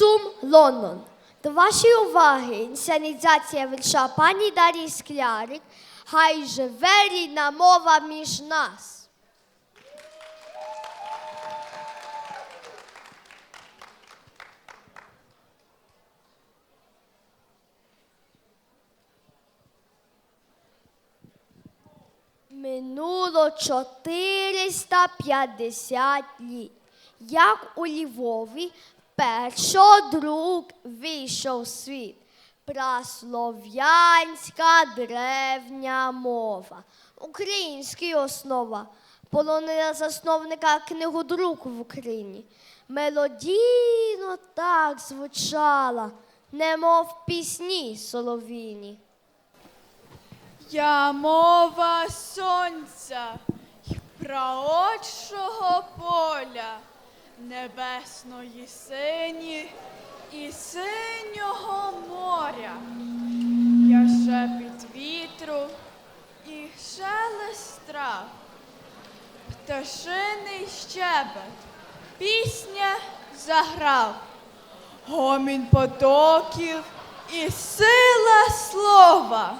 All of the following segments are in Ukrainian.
Сум, Лондон. До вашої уваги інсценізація вірша пані Дарії Склярик Хай живе рідна мова між нас. Минуло 450 літ, як у Львові першодруг вийшов в світ. Праслов'янська древня мова. Український основа. Полонина засновника книгодруку в Україні. Мелодійно так звучала, немов пісні солов'їні. Я мова сонця й праотчого поля, небесної сині і синього моря. Я шепіт вітру і шелест трав, пташиний щебет, пісня заграв, гомін потоків і сила слова.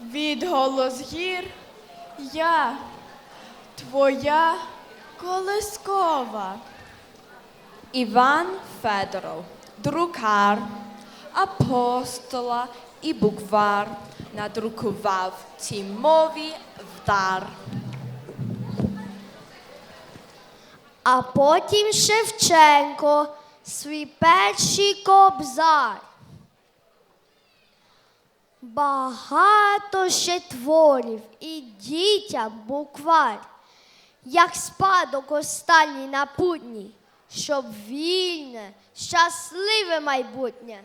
Відголос гір я, твоя колискова. Іван Федоров, друкар, апостола і буквар, надрукував цій мові вдар. А потім Шевченко свій перший кобзар. Багато ще творів і дітям буквар, як спадок останній напутній, щоб вільне, щасливе майбутнє.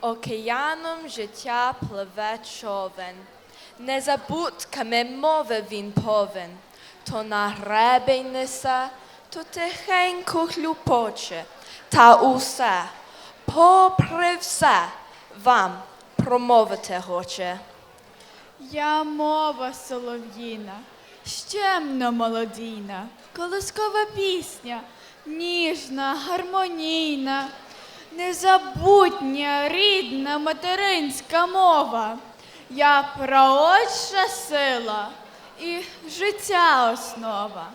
Океаном життя пливе човен, незабутками мови він повен, то на гребень несе, то тихенько хлюпоче, та усе, попри все, вам промовити хоче. Я мова солов'їна, щемно молодійна, колискова пісня, ніжна, гармонійна, незабутня, рідна материнська мова. Я праотча сила і життя основа.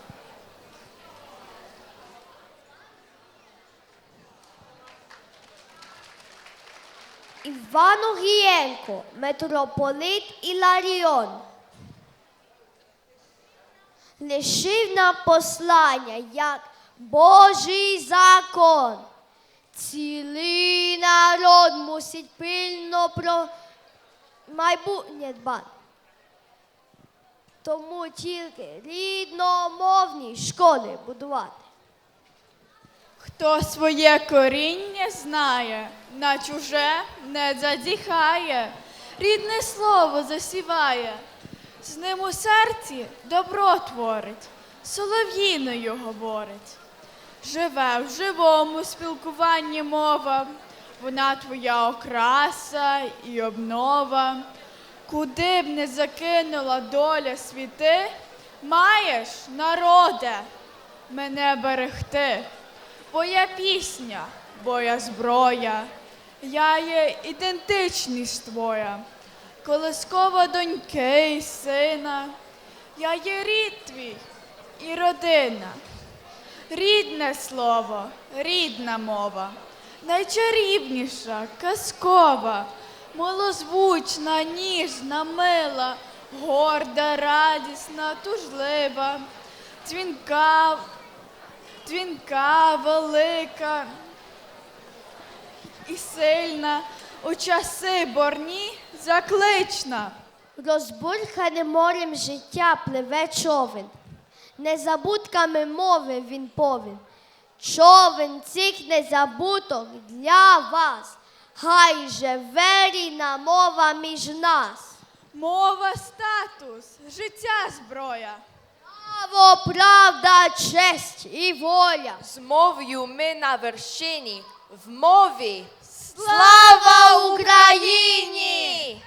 Іван Огієнко, митрополит Іларіон. Лишив нам послання, як Божий закон. Цілий народ мусить пильно про майбутнє дбати. Тому тільки рідномовні школи будувати. Хто своє коріння знає, на чуже не зазіхає, рідне слово засіває, з ним у серці добро творить, солов'їною говорить. Живе в живому спілкуванні мова, вона твоя окраса і обнова. Куди б не закинула доля світи, маєш, народе, мене берегти. Бо я пісня, бо я зброя, я є ідентичність твоя, колискова доньки і сина, я є рід твій і родина. Рідне слово, рідна мова, найчарівніша, казкова, милозвучна, ніжна, мила, горда, радісна, тужлива, дзвінка, дзвінка, велика і сильна, у часи борні заклична. Розбурхане морем життя пливе човен, незабутками мови він повен. Човен цих незабуток для вас, хай живе рідна мова між нас. Мова статус, життя зброя. Право, правда, честь і воля. З мовою ми на вершині, в мові Слава Україні!